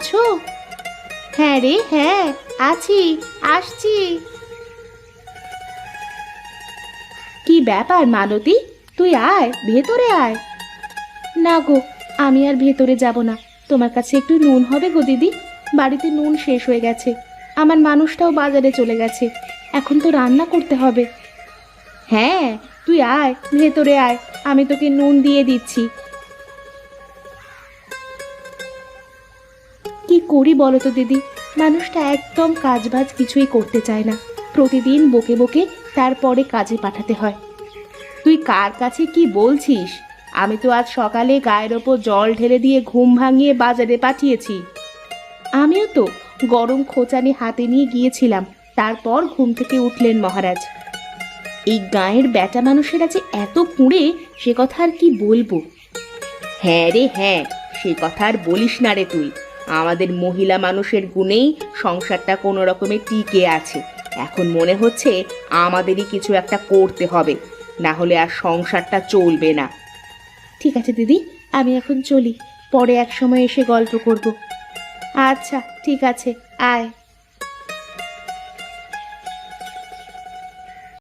আছো হ্যাঁ রে হ্যাঁ আছি, আসছি। কি ব্যাপার মালতী? তুই আয়, ভেতরে আয়। না গো, আমি আর ভেতরে যাব না। তোমার কাছে একটু নুন হবে গো দিদি। বাড়িতে নুন শেষ হয়ে গেছে। আমার মানুষটাও বাজারে চলে গেছে। এখন তো রান্না করতে হবে। হ্যাঁ তুই আয়, ভেতরে আয়। আমি তোকে নুন দিয়ে দিচ্ছি। কি করি বলো তো দিদি? মানুষটা একদম কাজবাজ কিছুই করতে চায় না। প্রতিদিন বকে বকে তারপরে কাজে পাঠাতে হয়। তুই কার কাছে কি বলছিস? আমি তো আজ সকালে গায়ের ওপর জল ঢেলে দিয়ে ঘুম ভাঙিয়ে বাজারে পাঠিয়েছি। আমিও তো গরম খোঁচানি হাতে নিয়ে গিয়েছিলাম, তারপর ঘুম থেকে উঠলেন মহারাজ। এই গায়ের বেটা মানুষেরা যে এত কুঁড়ে, সে কথা আর কি বলব? হ্যাঁ রে হ্যাঁ সে কথা আর বলিস না রে তুই। আমাদের মহিলা মানুষের গুণেই সংসারটা কোনো রকমে টিকে আছে। এখন মনে হচ্ছে আমাদেরই কিছু একটা করতে হবে, না হলে আর সংসারটা চলবে না। ঠিক আছে দিদি, আমি এখন চলি, পরে এক সময় এসে গল্প করব। আচ্ছা ঠিক আছে, আয়।